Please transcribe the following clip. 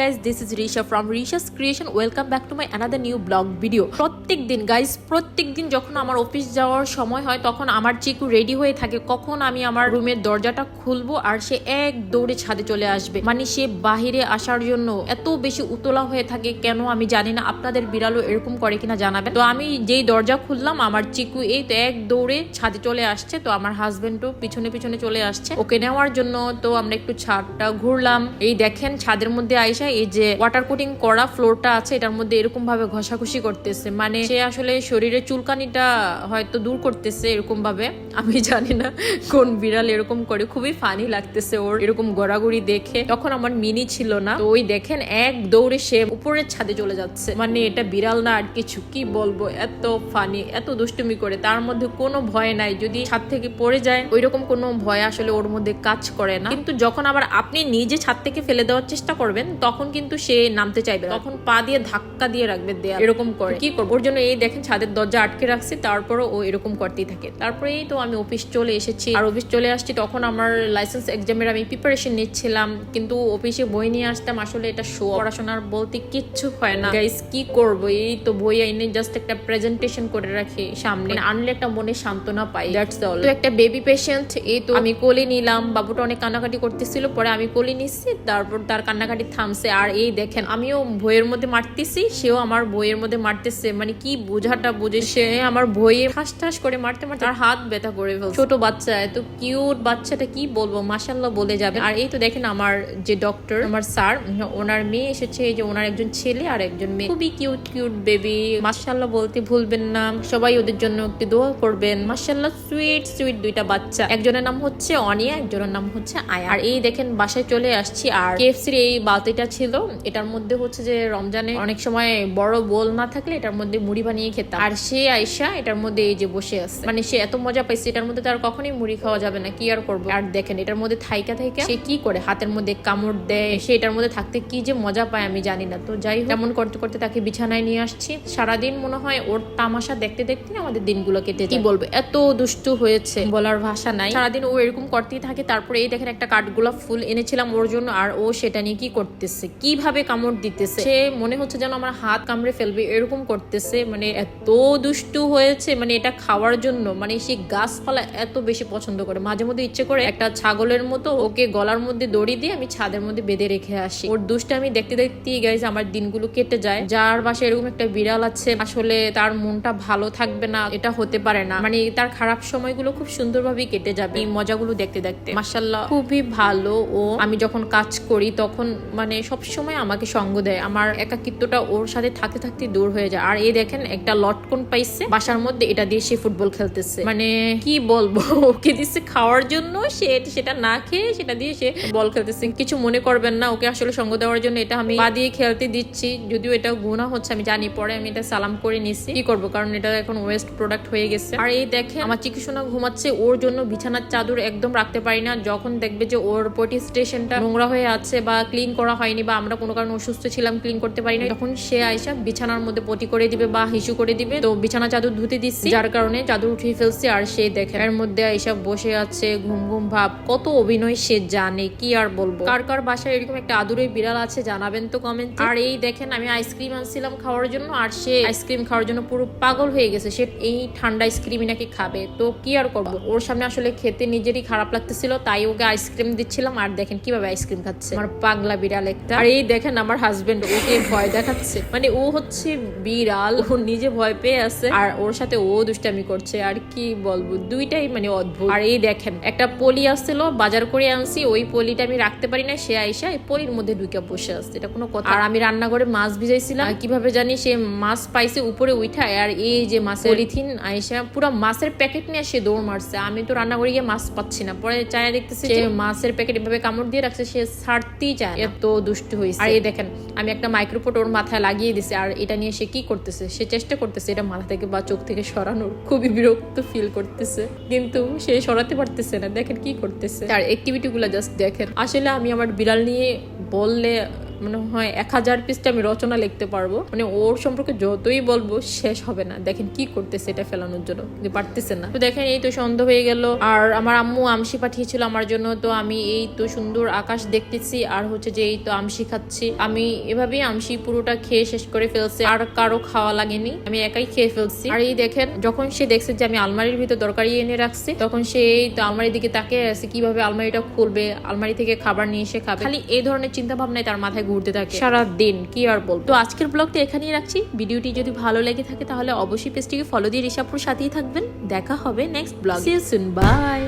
Guys this is Risha from Risha's creation welcome back to my another new vlog video প্রত্যেক দিন guys প্রত্যেক দিন যখন আমার অফিস যাওয়ার সময় হয়, তখন আমার চিকু রেডি হয়ে থাকে কখন আমি আমার রুমের দরজাটা খুলবো আর সে এক দৌড়ে ছাদে চলে আসবে। মানে সে বাহিরে আসার জন্য এত বেশি উতলা হয়ে থাকে, কেন আমি জানি না আপনাদের বিড়ালও এরকম করে কিনা জানাবেন। তো আমি যেই দরজা খুললাম, আমার চিকু এই তো এক দৌড়ে ছাদে চলে আসছে, তো আমার হাজবেন্ডও পিছনে পিছনে চলে আসছে। ওকে নেওয়ার জন্য তো আমরা একটু ছাদটা ঘুরলাম। এই দেখেন, ছাদের মধ্যে আইসা এই যে ওয়াটার কোটিং করা ফ্লোরটা আছে, এটার মধ্যে এরকম ভাবে ঘষাঘষি করতেছে। মানে সে আসলে শরীরে চুলকানিটা হয়তো দূর করতেছে এরকম ভাবে আমি জানি না কোন বিড়াল এরকম করে, খুবই ফানি লাগতেছে ওর এরকম গড়াগড়ি দেখে। তখন আমার মিনি ছিল না, তো ওই দেখেন এক দৌড়ে সে উপরের ছাদে চলে যাচ্ছে। মানে এটা বিড়াল না আর কিছু, কি বলব? এত ফানি এত দুষ্টুমি করে। তার মধ্যে কোনো ভয় নাই। যদি ছাদ থেকে পড়ে যায় ওই রকম কোনো ভয় আসলে ওর মধ্যে কাজ করে না। কিন্তু যখন আবার আপনি নিজে ছাদ থেকে ফেলে দেওয়ার চেষ্টা করবেন তখন কিন্তু সে নামতে চাইবে তখন পা দিয়ে ধাক্কা দিয়ে রাখবে দেয়া এরকম করে। কি করব? ওর জন্য এই দেখেন ছাদের দরজা আটকে রাখছি তারপরও ও এরকম করতেই থাকে। তারপরে এই তো আমি অফিস চলে এসেছি। আর অফিস চলে আসছি তখন আমার লাইসেন্স এক্সামের আমি প্রিপারেশন নিচ্ছিলাম। কিন্তু অফিসে বই নিয়ে আসতাম আসলে এটা শো পড়াশোনার বলতে কিচ্ছু হয় না। গাইস কি করব? এই তো বই আইনে জাস্ট একটা প্রেজেন্টেশন করে রাখি সামনে। মানে আনলে একটা মনে সান্ত্বনা পাই। দ্যাটস অল তো একটা বেবি পেশেন্ট এই তো আমি কোলে নিলাম। বাবুটা অনেক কান্নাকাটি করতেছিল পরে আমি কোলে নিচ্ছি তারপর তার কান্নাকাটি থামছে আর এই দেখেন, আমিও বইয়ের মধ্যে মারতেছি, সেও আমার বইয়ের মধ্যে মারতেছে। মানে কি বোঝাটা বুঝে, সে আমার বইয়ে ঠাস ঠাস করে মারতে মারতে তার হাত ব্যথা করে ছোট বাচ্চা, এত কিউট বাচ্চাটা কি বলব মাসাল্লাহ বলে যাবে। আর এই তো দেখেন আমার যে ডক্টর আমার স্যার, ওনার মেয়ে এসেছে যে ওনার একজন ছেলে আর একজন মেয়ে। খুবই কিউট কিউট বেবি মাসাল্লাহ বলতে ভুলবেন না। সবাই ওদের জন্য একটু দোয়া করবেন। মাসাল্লাহ সুইট সুইট দুইটা বাচ্চা। একজনের নাম হচ্ছে অনিয়া, একজনের নাম হচ্ছে আয়া। আর এই দেখেন, বাসায় চলে আসছি। আর কেএফসির এই বালতিটা ছিল, এটার মধ্যে হচ্ছে যে রমজানে অনেক সময় বড় বোল না থাকলে এটার মধ্যে মুড়ি বানিয়ে খেতাম। আর সে আয়সা এটার মধ্যে এই যে বসে আছে। মানে সে এত মজা পাইছে, এটার মধ্যে তার কখনোই মুড়ি খাওয়া যাবে না, কি আর করব? আর দেখেন, এটার মধ্যে থাইকা থাইকা সে কি করে? হাতের মধ্যে কামড় দেয়, সে এটার মধ্যে থাকতে কি যে মজা পায় আমি জানি না। তো যাই হোক, এমন করতে করতে তাকে বিছানায় নিয়ে আসছি। সারাদিন মনে হয় ওর তামাশা দেখতে দেখতে আমাদের দিনগুলো কেটে কি বলব, এত দুষ্টু হয়েছে বলার ভাষা নাই। সারাদিন ও এরকম করতেই থাকে। তারপরে এই দেখেন একটা কাঠগোলাপ ফুল এনেছিলাম ওর জন্য, আর ও সেটা নিয়ে কি করতেছে? কীভাবে কামড় দিতেছে, সে মনে হচ্ছে যেন আমার হাত কামড়ে ফেলবে, এরকম করতেছে মানে এত দুষ্টু হয়েছে মানে এটা খাওয়ার জন্য মানে সে গাছপালা এত বেশি পছন্দ করে। মাঝে মধ্যে ইচ্ছে করে একটা ছাগলের মতো ওকে গলার মধ্যে দড়ি দিয়ে আমি ছাদের মধ্যে বেঁধে রেখে আসি। ওর দুষ্ট আমি দেখতে দেখতেই গাইজ আমার দিনগুলো কেটে যায়। যার বাসায় এরকম একটা বিড়াল আছে, আসলে তার মনটা ভালো থাকবে না, এটা হতে পারে না। মানে তার খারাপ সময়গুলো খুব সুন্দরভাবেই কেটে যাবে এই মজাগুলো দেখতে দেখতে। মাসাল্লাহ খুবই ভালো ও আমি যখন কাজ করি তখন মানে সব সময় আমাকে সঙ্গ দেয়। আমার একাকিত্বটা ওর সাথে থাকতে থাকতে দূর হয়ে যায়। আর এই দেখেন, একটা লটকন পাইছে। বাসার মধ্যে এটা দিয়ে সে ফুটবল খেলতেছে। মানে কি বলব? ওকে দিচ্ছে খাওয়ার জন্য। সে সেটা না খেয়ে সেটা দিয়ে সে বল খেলতেছে। কিছু মনে করবেন না। ওকে আসলে সঙ্গ দেওয়ার জন্য এটা আমি পা দিয়ে খেলতে দিচ্ছি। যদিও এটা গুণা হচ্ছে, আমি জানি। পরে আমি এটা সালাম করে নিচ্ছি কি করব? কারণ এটা এখন ওয়েস্ট প্রোডাক্ট হয়ে গেছে। আর এই দেখে আমার চিকিৎসা ঘুমাচ্ছে। ওর জন্য বিছানার চাদর একদম রাখতে পারি না। যখন দেখবে যে ওর পটি স্টেশনটা নোংরা হয়ে আছে বা ক্লিন করা হয়নি বা আমরা কোনো কারণে অসুস্থ ছিলাম ক্লিন করতে পারি না তখন সে আইসা বিছানার মধ্যে পটি করে দিবে বা হিসু করে দিবে। তো বিছানা চাদর ধুতে দিচ্ছি, যার কারণে চাদর উঠিয়ে ফেলছি আর সে দেখে এর মধ্যে আইসা বসে আছে, ঘুম ঘুম ভাব, কত অভিনয় সে জানে, কি আর বলব? কার কার বাসায় এরকম একটা আদুরে বিড়াল আছে, জানাবেন তো কমেন্ট আর এই দেখেন, আমি আইসক্রিম আনছিলাম খাওয়ার জন্য আর সে আইসক্রিম খাওয়ার জন্য পুরো পাগল হয়ে গেছে। সে এই ঠান্ডা আইসক্রিমই নাকি খাবে। তো কি আর করব? ওর সামনে আসলে খেতে নিজেরই খারাপ লাগতেছিল, তাই ওকে আইসক্রিম দিচ্ছিলাম। আর দেখেন কীভাবে আইসক্রিম খাচ্ছে। আমার পাগলা বিড়াল একটা। আর এই দেখেন আমার হাজবেন্ড ওকে ভয় দেখাচ্ছে। মানে ও হচ্ছে বিড়াল ও নিজে ভয় পেয়ে আছে। আর ওর সাথে ও দুষ্টামি করছে আর কি বলব দুইটাই মানে অদ্ভুত। আর এই দেখেন একটা পলি আসছিল বাজার করে আনছি ওই পলিটা আমি রাখতে পারি না সে আইসা এই পলির মধ্যে ঢুকে বসে আসছে এটা কোনো কথা। আর আমি রান্নাঘরে মাছ ভিজাইছিলাম কীভাবে জানি সে মাছ পাইছে উপরে উঠায় আর এই যে মাছের পলিথিন আইসা পুরো মাছের প্যাকেট নিয়ে সে দৌড় মারছে। আমি তো রান্নাঘরে গিয়ে মাছ পাচ্ছি না পরে চায় দেখতেছি যে মাছের প্যাকেট এভাবে কামড় দিয়ে রাখছে সে ছাড়তেই চায়। এত দুষ্ট হয়েছে আর এই দেখেন আমি একটা মাইক্রোফোন ওর মাথায় লাগিয়ে দিছি আর এটা নিয়ে সে কি করতেছে? সে চেষ্টা করতেছে এটা মাথা থেকে বা চোখ থেকে সরানোর। খুবই বিরক্ত ফিল করতেছে। কিন্তু সে সরাতে পারতেছে না দেখেন কি করতেছে। তার অ্যাক্টিভিটিগুলো জাস্ট দেখেন। আসলে আমি আমার বিড়াল নিয়ে বললে মনে হয় এক হাজার পৃষ্ঠা আমি রচনা লিখতে পারব। মানে ওর সম্পর্কে যতই বলব, শেষ হবে না। দেখেন কি করতেছে এটা ফেলানোর জন্য। কিন্তু পারতেছে না। তো দেখেন, এই তো সন্ধ্যা হয়ে গেল। আর আমার আম্মু আমসি পাঠিয়েছিল আমার জন্য। তো আমি এই তো সুন্দর আকাশ দেখতেছি। আর হচ্ছে যে এই তো আমসি খাচ্ছি। আমি এভাবেই আমসি পুরোটা খেয়ে শেষ করে ফেলছি। আর কারও খাওয়া লাগেনি। আমি একাই খেয়ে ফেলছি। আর এই দেখেন, যখন সে দেখছে যে আমি আলমারির ভিতর দরকারি এনে রাখছি, তখন সে এই তো আলমারির দিকে তাকিয়ে আছে। কীভাবে আলমারিটা খুলবে? আলমারি থেকে খাবার নিয়ে এসে খাবে। খালি এই ধরনের চিন্তা ভাবনায় তার মাথায় ঘুরতে থাকে। সারা দিন কি আর বলব। তো আজকের ব্লগটা এখানেই রাখছি। ভিডিওটি যদি ভালো লেগে থাকে তাহলে অবশ্যই পেজটিকে ফলো দিয়ে ঋষাপুর সাথেই থাকবেন। দেখা হবে নেক্সট ব্লগ বাই